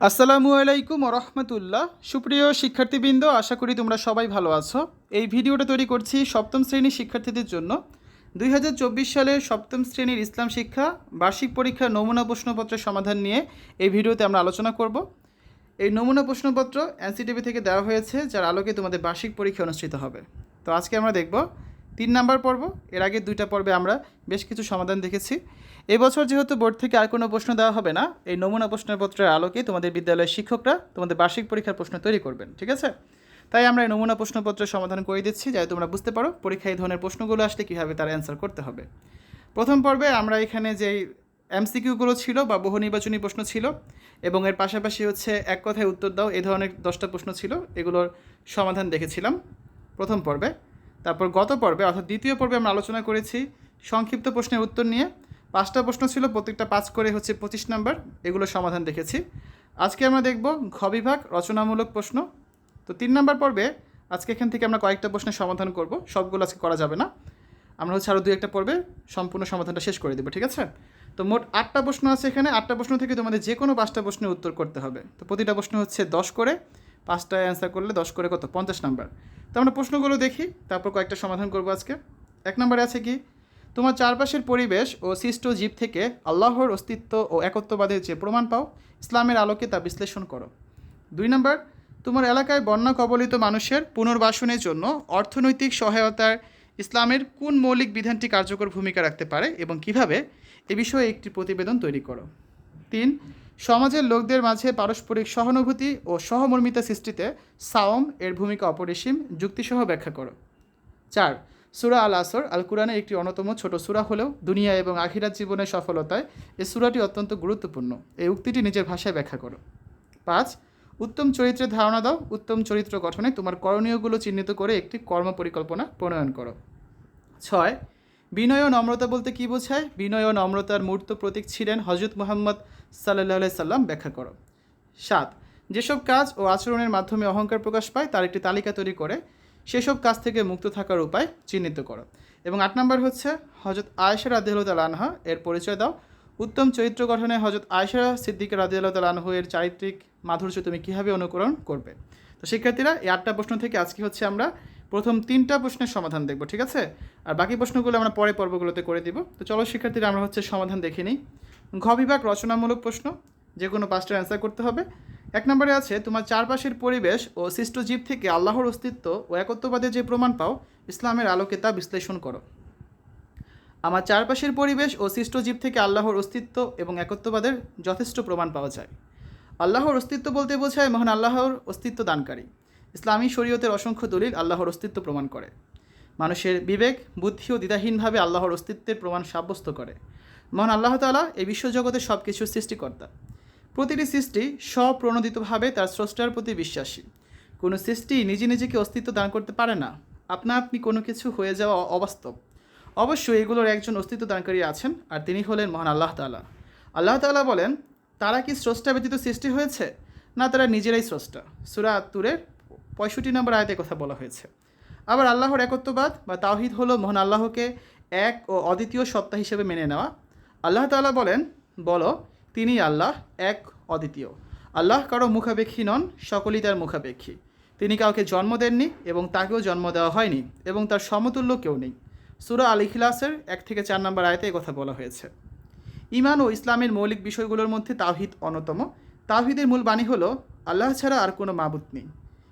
আসসালামু আলাইকুম রহমতুল্লাহ। সুপ্রিয় শিক্ষার্থীবৃন্দ, আশা করি তোমরা সবাই ভালো আছো। এই ভিডিওটা তৈরি করছি সপ্তম শ্রেণির শিক্ষার্থীদের জন্য। দুই সালের সপ্তম শ্রেণির ইসলাম শিক্ষা, বার্ষিক পরীক্ষার নমুনা প্রশ্নপত্রের সমাধান নিয়ে এই ভিডিওতে আমরা আলোচনা করব। এই নমুনা প্রশ্নপত্র এনসিটিভি থেকে দেওয়া হয়েছে, যার আলোকে তোমাদের বার্ষিক পরীক্ষা অনুষ্ঠিত হবে। তো আজকে আমরা দেখব তিন নাম্বার পর্ব। এর আগে দুইটা পর্বে আমরা বেশ কিছু সমাধান দেখেছি। এবছর যেহেতু বোর্ড থেকে আর কোনো প্রশ্ন দেওয়া হবে না, এই নমুনা প্রশ্নপত্রের আলোকে তোমাদের বিদ্যালয়ের শিক্ষকরা তোমাদের বার্ষিক পরীক্ষার প্রশ্ন তৈরি করবেন, ঠিক আছে? তাই আমরা এই নমুনা প্রশ্নপত্রের সমাধান করে দিচ্ছি, যাতে তোমরা বুঝতে পারো পরীক্ষায় এই ধরনের প্রশ্নগুলো আসলে কীভাবে তার অ্যান্সার করতে হবে। প্রথম পর্বে আমরা এখানে যেই এমসিকিউগুলো ছিল বা বহু নির্বাচনী প্রশ্ন ছিল, এবং এর পাশাপাশি হচ্ছে এক কথায় উত্তর দাও এই ধরনের দশটা প্রশ্ন ছিল, এগুলোর সমাধান দেখেছিলাম প্রথম পর্বে। তারপর গত পর্বে অর্থাৎ দ্বিতীয় পর্বে আমরা আলোচনা করেছি সংক্ষিপ্ত প্রশ্নের উত্তর নিয়ে পাঁচটা প্রশ্ন ছিল, প্রত্যেকটা পাঁচ করে হচ্ছে পঁচিশ নাম্বার। এগুলো সমাধান দেখেছি। আজকে আমরা দেখব ঘ বিভাগ রচনামূলক প্রশ্ন। তো তিন নাম্বার পর্বে আজকে এখান থেকে আমরা কয়েকটা প্রশ্নের সমাধান করব। সবগুলো আজকে করা যাবে না। আমরা হচ্ছে আরও দুই একটা পর্বে সম্পূর্ণ সমাধানটা শেষ করে দেবো, ঠিক আছে? তো মোট আটটা প্রশ্ন আছে এখানে। আটটা প্রশ্ন থেকে তোমাদের যে কোনো পাঁচটা প্রশ্নের উত্তর করতে হবে। তো প্রতিটা প্রশ্ন হচ্ছে দশ করে। পাঁচটা অ্যান্সার করলে দশ করে কত? পঞ্চাশ নাম্বার। তো আমরা প্রশ্নগুলো দেখি, তারপর কয়েকটা সমাধান করব আজকে। এক নম্বরে আছে কি? তোমার চারপাশের পরিবেশ ও সৃষ্ট জীব থেকে আল্লাহর অস্তিত্ব ও একত্ববাদের যে প্রমাণ পাও, ইসলামের আলোকে তা বিশ্লেষণ করো। দুই নম্বর, তোমার এলাকায় বন্যা কবলিত মানুষের পুনর্বাসনের জন্য অর্থনৈতিক সহায়তার ইসলামের কোন মৌলিক বিধানটি কার্যকর ভূমিকা রাখতে পারে এবং কীভাবে, এ বিষয়ে একটি প্রতিবেদন তৈরি করো। তিন, সমাজের লোকদের মাঝে পারস্পরিক সহানুভূতি ও সহমর্মিতা সৃষ্টিতে সাওম এর ভূমিকা অপরিসীম, যুক্তিসহ ব্যাখ্যা করো। চার সুরা আল আসর আল কুরআনের একটি অন্যতম ছোট সুরা হলেও দুনিয়া এবং আখিরাত জীবনের সফলতায় এই সুরাটি অত্যন্ত গুরুত্বপূর্ণ। এই উক্তিটি নিজের ভাষায় ব্যাখ্যা করো। পাঁচ, উত্তম চরিত্রের ধারণা দাও। উত্তম চরিত্র গঠনে তোমার করণীয়গুলো চিহ্নিত করে একটি কর্ম পরিকল্পনা প্রণয়ন করো। ছয়, বিনয় ও নম্রতা বলতে কী বোঝায়? বিনয় ও নম্রতার মূর্ত প্রতীক ছিলেন হজরত মোহাম্মদ সাল্লাহ সাল্লাম। ব্যাখ্যা করো। সাত, যেসব কাজ ও আচরণের মাধ্যমে অহংকার প্রকাশ পায়, তার একটি তালিকা তৈরি করে। সেসব কাজ থেকে মুক্ত থাকার উপায় চিহ্নিত করো। এবং আট নম্বর হচ্ছে হজরত আয়েশা রাদিয়াল আনহা, এর পরিচয় দাও। উত্তম চরিত্র গঠনে হজরত আয়েশা সিদ্দিক রাদিয়াল আনহু এর চারিত্রিক মাধুর্য তুমি কীভাবে অনুকরণ করবে? তো শিক্ষার্থীরা, এই আটটা প্রশ্ন থেকে আজকে হচ্ছে আমরা প্রথম তিনটা প্রশ্নের সমাধান দেখব, ঠিক আছে? আর বাকি প্রশ্নগুলো আমরা পরে পর্বগুলোতে করে দিব। তো চলো শিক্ষার্থীরা, আমরা হচ্ছে সমাধান দেখে নিই। ঘ বিভাগ রচনামূলক প্রশ্ন যে কোনো পাঁচটার অ্যান্সার করতে হবে। এক নম্বরে আছে, তোমার চারপাশের পরিবেশ ও সৃষ্ট জীব থেকে আল্লাহর অস্তিত্ব ও একত্ববাদে যে প্রমাণ পাও, ইসলামের আলোকে তা বিশ্লেষণ করো। আমার চারপাশের পরিবেশ ও সৃষ্ট জীব থেকে আল্লাহর অস্তিত্ব এবং একত্ববাদের যথেষ্ট প্রমাণ পাওয়া যায়। আল্লাহর অস্তিত্ব বলতে বোঝায় মহান আল্লাহর অস্তিত্ব দানকারী। ইসলামী শরীয়তের অসংখ্য দলিল আল্লাহর অস্তিত্ব প্রমাণ করে। মানুষের বিবেক, বুদ্ধি ও দ্বিধাহীনভাবে আল্লাহর অস্তিত্বের প্রমাণ সাব্যস্ত করে। মহান আল্লাহ তালা এই বিশ্বজগতের সব কিছুর সৃষ্টিকর্তা। প্রতিটি সৃষ্টি স্বপ্রণোদিতভাবে তার স্রষ্টার প্রতি বিশ্বাসী। কোনো সৃষ্টি নিজে নিজেকে অস্তিত্ব দান করতে পারে না। আপনা আপনি কোনো কিছু হয়ে যাওয়া অবাস্তব। অবশ্যই এগুলোর একজন অস্তিত্ব দানকারী আছেন, আর তিনি হলেন মহান আল্লাহ তালা আল্লাহ তালা বলেন, তারা কি স্রষ্টা ব্যতীত সৃষ্টি হয়েছে? না, তারা নিজেরাই স্রষ্টা। সুরা আত্তুরের পঁয়ষট্টি নম্বর আয়তে কথা বলা হয়েছে। আবার আল্লাহর একত্ববাদ বা তাওহিদ হলো মহান আল্লাহকে এক ও অদ্বিতীয় সত্তা হিসেবে মেনে নেওয়া। আল্লাহ তাআলা বলেন, বলো তিনি আল্লাহ এক অদ্বিতীয়। আল্লাহ কারও মুখাপেক্ষী নন, সকলেই তার মুখাপেক্ষী। তিনি কাউকে জন্ম দেননি এবং তাকেও জন্ম দেওয়া হয়নি এবং তার সমতুল্য কেউ নেই। সুরা আল ইখলাসের এক থেকে চার নম্বর আয়তে কথা বলা হয়েছে। ইমান ও ইসলামের মৌলিক বিষয়গুলোর মধ্যে তাওহিদ অন্যতম। তাওহিদের মূল বাণী হলো, আল্লাহ ছাড়া আর কোনো মাবুত নেই।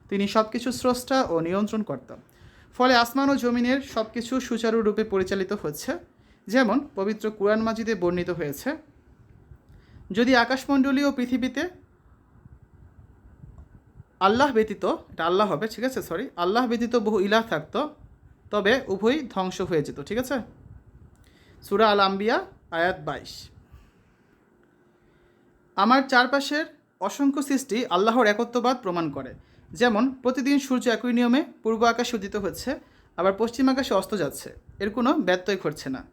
তিনি সব কিছু স্রষ্টা ও নিয়ন্ত্রণ কর্তা ফলে আসমান ও জমিনের সব কিছু সুচারুরূপে পরিচালিত হচ্ছে। যেমন, পবিত্র কুরআন মাজিদে বর্ণিত হয়েছে যদি আকাশমণ্ডলী ও পৃথিবীতে আল্লাহ ব্যতীত, এটা আল্লাহ হবে, ঠিক আছে সরি আল্লাহ ব্যতীত বহু ইলাহ থাকতো, তবে উভয়ই ধ্বংস হয়ে যেত, ঠিক আছে? সুরা আল আম্বিয়া আয়াত বাইশ। আমার চারপাশের অসংখ্য সৃষ্টি আল্লাহর একত্ববাদ প্রমাণ করে। যেমন, প্রতিদিন সূর্য একই নিয়মে পূর্ব আকাশে উদিত হচ্ছে, আবার পশ্চিম আকাশে অস্ত যাচ্ছে। এর কোনো ব্যত্যয় ঘটছে না।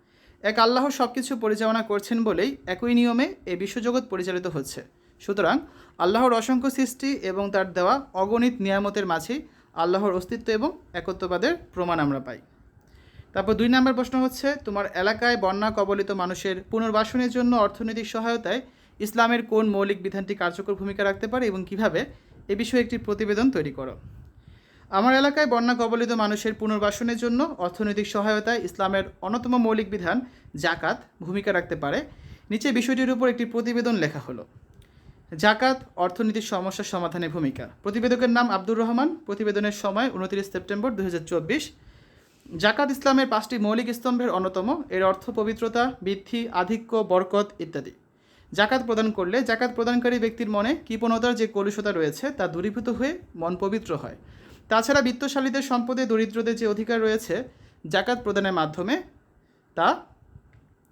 এক আল্লাহ সব কিছু পরিচালনা করছেন বলেই একই নিয়মে এই বিশ্বজগৎ পরিচালিত হচ্ছে। সুতরাং আল্লাহর অসংখ্য সৃষ্টি এবং তার দেওয়া অগণিত নিয়ামতের মাঝেই আল্লাহর অস্তিত্ব এবং একত্ববাদের প্রমাণ আমরা পাই। তারপর দুই নম্বর প্রশ্ন হচ্ছে, তোমার এলাকায় বন্যা কবলিত মানুষের পুনর্বাসনের জন্য অর্থনৈতিক সহায়তায় ইসলামের কোন মৌলিক বিধানটি কার্যকর ভূমিকা রাখতে পারে এবং কীভাবে? এ বিষয়ে একটি প্রতিবেদন তৈরি করো। আমার এলাকায় বন্যা কবলিত মানুষের পুনর্বাসনের জন্য অর্থনৈতিক সহায়তায় ইসলামের অন্যতম মৌলিক বিধান জাকাত, ভূমিকা রাখতে পারে। নিচে বিষয়টির উপর একটি প্রতিবেদন লেখা হলো। জাকাত অর্থনীতির সমস্যার সমাধানে ভূমিকা। প্রতিবেদকের নাম আব্দুর রহমান। প্রতিবেদনের সময় উনত্রিশ সেপ্টেম্বর দু হাজার চব্বিশ। জাকাত ইসলামের পাঁচটি মৌলিক স্তম্ভের অন্যতম। এর অর্থ পবিত্রতা, বৃদ্ধি, আধিক্য, বরকত ইত্যাদি। জাকাত প্রদান করলে জাকাত প্রদানকারী ব্যক্তির মনে কৃপণতার যে কলুষতা রয়েছে তা দূরীভূত হয়ে মন পবিত্র হয়। তাছাড়া বিত্তশালীদের সম্পদে দরিদ্রদের যে অধিকার রয়েছে, জাকাত প্রদানের মাধ্যমে তা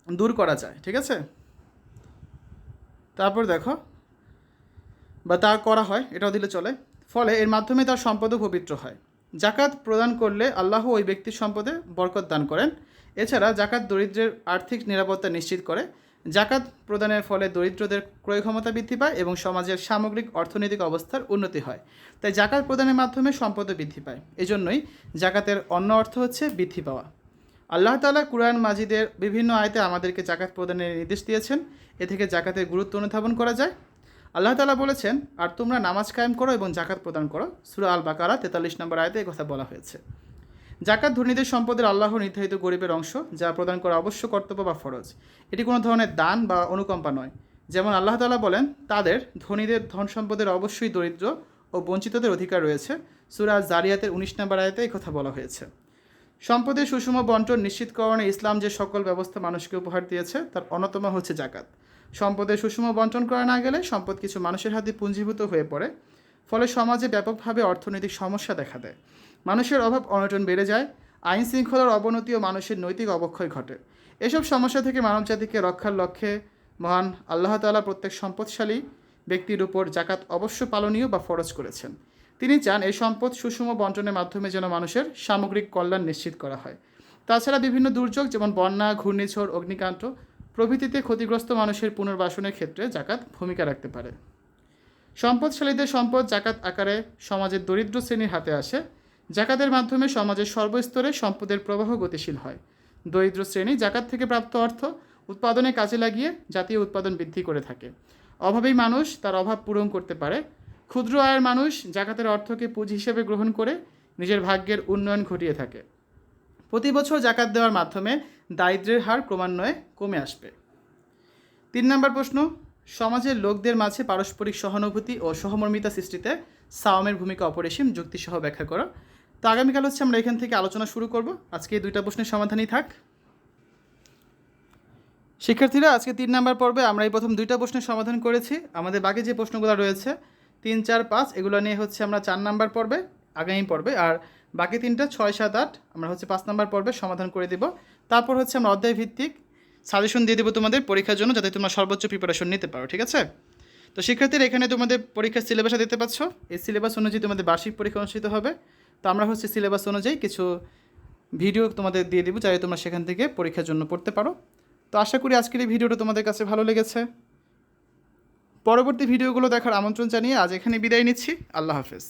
দূর করা যায়, ঠিক আছে? তারপর দেখো, বা তা করা হয়, এটাও দিলে চলে, ফলে এর মাধ্যমে তার সম্পদও পবিত্র হয়। জাকাত প্রদান করলে আল্লাহ ওই ব্যক্তির সম্পদে বরকত দান করেন। এছাড়া জাকাত দরিদ্রের আর্থিক নিরাপত্তা নিশ্চিত করে জাকাত প্রদানের ফলে দরিদ্রদের ক্রয় ক্ষমতা বৃদ্ধি পায় এবং সমাজের সামগ্রিক অর্থনৈতিক অবস্থার উন্নতি হয়। তাই জাকাত প্রদানের মাধ্যমে সম্পদও বৃদ্ধি পায়। এজন্যই জাকাতের অন্য অর্থ হচ্ছে বৃদ্ধি পাওয়া। আল্লাহ তাআলা কুরআন মাজিদের বিভিন্ন আয়তে আমাদেরকে জাকাত প্রদানের নির্দেশ দিয়েছেন। এ থেকে জাকাতের গুরুত্ব অনুধাবন করা যায়। আল্লাহ তাআলা বলেছেন, আর তোমরা নামাজ কায়েম করো এবং জাকাত প্রদান করো। সুরা আল বাকারা তেতাল্লিশ নম্বর আয়তে কথা বলা হয়েছে। জাকাত ধনীদের সম্পদের আল্লাহ নির্ধারিত গরিবের অংশ, যা প্রদান করা অবশ্য কর্তব্য বা ফরজ। এটি কোনো ধরনের দান বা অনুকম্পা নয়। যেমন আল্লাহ তাআলা বলেন, তাদের ধনীদের ধন সম্পদের অবশ্যই দরিদ্র ও বঞ্চিতদের অধিকার রয়েছে। সুরা জারিয়াতের উনিশ নম্বর আয়তে এই কথা বলা হয়েছে। সম্পদের সুষম বন্টন নিশ্চিতকরণে ইসলাম যে সকল ব্যবস্থা মানুষকে উপহার দিয়েছে, তার অন্যতম হচ্ছে জাকাত। সম্পদের সুষম বন্টন করা না গেলে সম্পদ কিছু মানুষের হাতে পুঞ্জীভূত হয়ে পড়ে, ফলে সমাজে ব্যাপকভাবে অর্থনৈতিক সমস্যা দেখা দেয়। মানুষের অভাব অনটন বেড়ে যায়, আইন শৃঙ্খলার অবনতি ও মানুষের নৈতিক অবক্ষয় ঘটে। এসব সমস্যা থেকে মানবজাতিকে রক্ষার লক্ষ্যে মহান আল্লাহ তাআলা প্রত্যেক সম্পদশালী ব্যক্তির উপর জাকাত অবশ্য পালনীয় বা ফরজ করেছেন। তিনি চান এই সম্পদ সুষম বন্টনের মাধ্যমে যেন মানুষের সামগ্রিক কল্যাণ নিশ্চিত করা হয়। তাছাড়া বিভিন্ন দুর্যোগ যেমন বন্যা, ঘূর্ণিঝড়, অগ্নিকাণ্ড প্রভৃতিতে ক্ষতিগ্রস্ত মানুষের পুনর্বাসনের ক্ষেত্রে জাকাত ভূমিকা রাখতে পারে। সম্পদশালীদের সম্পদ জাকাত আকারে সমাজের দরিদ্র শ্রেণির হাতে আসে জাকাতের মাধ্যমে সমাজের সর্বস্তরে সম্পদের প্রবাহ গতিশীল হয়। দরিদ্র শ্রেণি জাকাত থেকে প্রাপ্ত অর্থ উৎপাদনে কাজে লাগিয়ে জাতীয় উৎপাদন বৃদ্ধি করে থাকে। অভাবী মানুষ তার অভাব পূরণ করতে পারে। ক্ষুদ্র আয়ের মানুষ জাকাতের অর্থকে পুঁজি হিসেবে গ্রহণ করে নিজের ভাগ্যের উন্নয়ন ঘটিয়ে থাকে। প্রতি বছর জাকাত দেওয়ার মাধ্যমে দারিদ্র্যের হার ক্রমান্বয়ে কমে আসবে। তিন নম্বর প্রশ্ন, সমাজের লোকদের মাঝে পারস্পরিক সহানুভূতি ও সহমর্মিতা সৃষ্টিতে সাওমের ভূমিকা অপরিসীম, যুক্তিসহ ব্যাখ্যা করো। তো আগামীকাল হচ্ছে আমরা এখান থেকে আলোচনা শুরু করব। আজকে এই দুইটা প্রশ্নের সমাধানই থাক। শিক্ষার্থীরা, আজকে তিন নাম্বার পর্বে আমরা এই প্রথম দুইটা প্রশ্নের সমাধান করেছি। আমাদের বাকি যে প্রশ্নগুলো রয়েছে, তিন, চার, পাঁচ, এগুলো নিয়ে হচ্ছে আমরা চার নাম্বার পর্বে, আগামী পর্বে, আর বাকি তিনটা, ছয়, সাত, আট, আমরা হচ্ছে পাঁচ নাম্বার পর্বে সমাধান করে দিব। তারপর হচ্ছে আমরা অধ্যায় ভিত্তিক সাজেশন দিয়ে দেবো তোমাদের পরীক্ষার জন্য, যাতে তোমরা সর্বোচ্চ প্রিপারেশন নিতে পারো, ঠিক আছে? তো শিক্ষার্থীরা, এখানে তোমাদের পরীক্ষার সিলেবাসটা দিতে পাচ্ছ। এই সিলেবাস অনুযায়ী তোমাদের বার্ষিক পরীক্ষা অনুষ্ঠিত হবে। তো আমরা হচ্ছে সিলেবাস অনুযায়ী কিছু ভিডিও তোমাদের দিয়ে দেবো যাতে তোমরা সেখান থেকে পরীক্ষার জন্য পড়তে পারো। তো আশা করি আজকের এই ভিডিওটা তোমাদের কাছে ভালো লেগেছে। পরবর্তী ভিডিওগুলো দেখার আমন্ত্রণ জানিয়ে আজ এখানে বিদায় নিচ্ছি। আল্লাহ হাফেজ।